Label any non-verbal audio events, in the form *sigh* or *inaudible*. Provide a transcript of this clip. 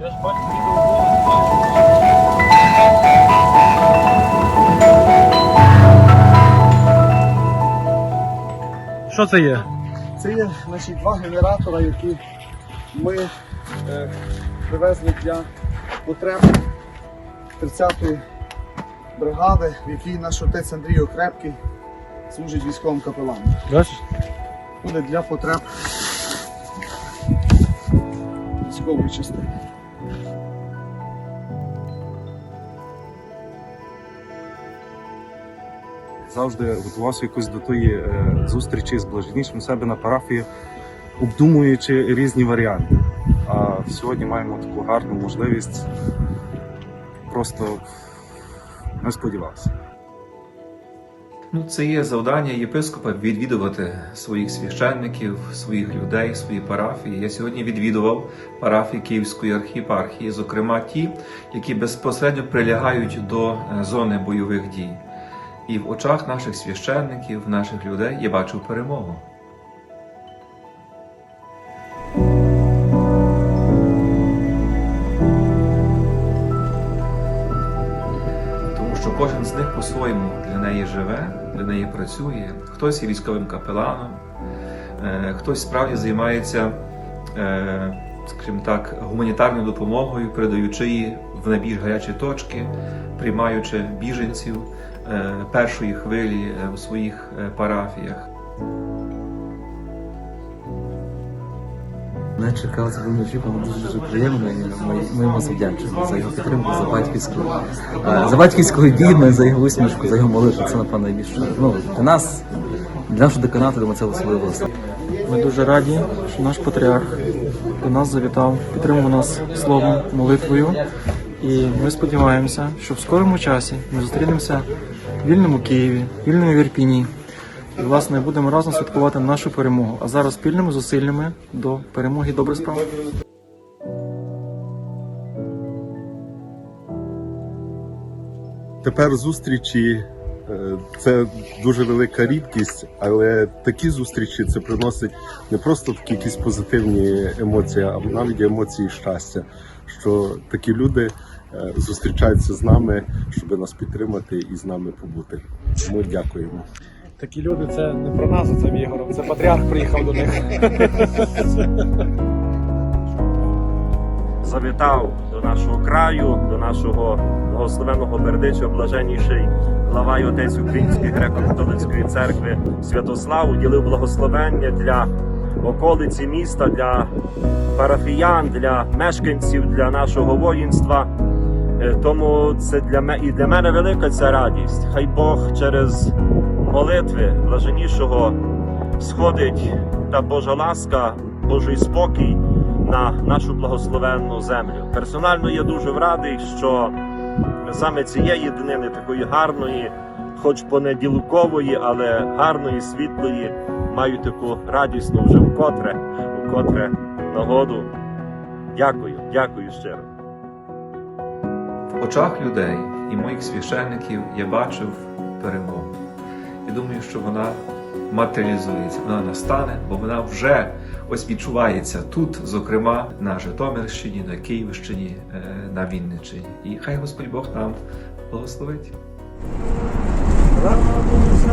Я ж бачу, відео. Що це є? Це є наші два генератори, які ми е, привезли для потреб 30-ї бригади, в якій наш отець Андрій Окрепкий служить військовим капеланом. Буде для потреб військової частини. Завжди готувався якось до тої е, зустрічі з блаженнішим себе на парафії, обдумуючи різні варіанти. А сьогодні маємо таку гарну можливість. Просто не сподівався. Ну, це є завдання єпископа відвідувати своїх священників, своїх людей, свої парафії. Я сьогодні відвідував парафії Київської архієпархії, зокрема ті, які безпосередньо прилягають до е, зони бойових дій. І в очах наших священників, наших людей я бачу перемогу. Тому що кожен з них по-своєму для неї живе, для неї працює. Хтось є військовим капеланом, е, хтось справді займається, е, скажімо так, гуманітарною допомогою, передаючи її в найбільш гарячі точки, приймаючи біженців першої хвилі е, у своїх е, парафіях. Не чекав це був очікувано дуже дуже приємно. і Ми, ми йому завдячуємо за його підтримку, за батьківську е, за батьківську обійми, за його усмішку, за його молитву. Це напевно найбільше. Ну для нас, для нашого деканату, думаю, це особливо. Ми дуже раді, що наш патріарх до нас завітав, підтримав нас словом, молитвою. І ми сподіваємося, що в скорому часі ми зустрінемося в вільному Києві, вільному Вірпіні. І, власне, будемо разом святкувати нашу перемогу. А зараз спільними зусиллями до перемоги добре справ. Тепер зустрічі е, це дуже велика рідкість, але такі зустрічі це приносить не просто такі якісь позитивні емоції, а навіть емоції щастя. Що такі люди е, зустрічаються з нами, щоб нас підтримати і з нами побути. Тому дякуємо. Такі люди це не про нас, це Ігорем. Це патріарх приїхав до них. *laughs* завітав до нашого краю, до нашого благословеного Бердича, блаженніший глава і отець Української греко-католицької церкви Святослав уділив благословення для околиці міста, для парафіян, для мешканців, для нашого воїнства. Е, Тому це для мене і для мене велика ця радість. Хай Бог через молитви блаженнішого сходить та Божа ласка, Божий спокій на нашу благословенну землю. Персонально я дуже радий, що саме цієї днини, такої гарної, хоч понеділкової, але гарної, світлої, маю таку радісну вже вкотре, вкотре нагоду. Дякую, дякую щиро. В очах людей і моїх священників я бачив перемогу. І думаю, що вона матеріалізується, вона настане, бо вона вже ось відчувається тут, зокрема на Житомирщині, на Київщині, е, на Вінниччині. І хай Господь Бог нам благословить. Радуйся,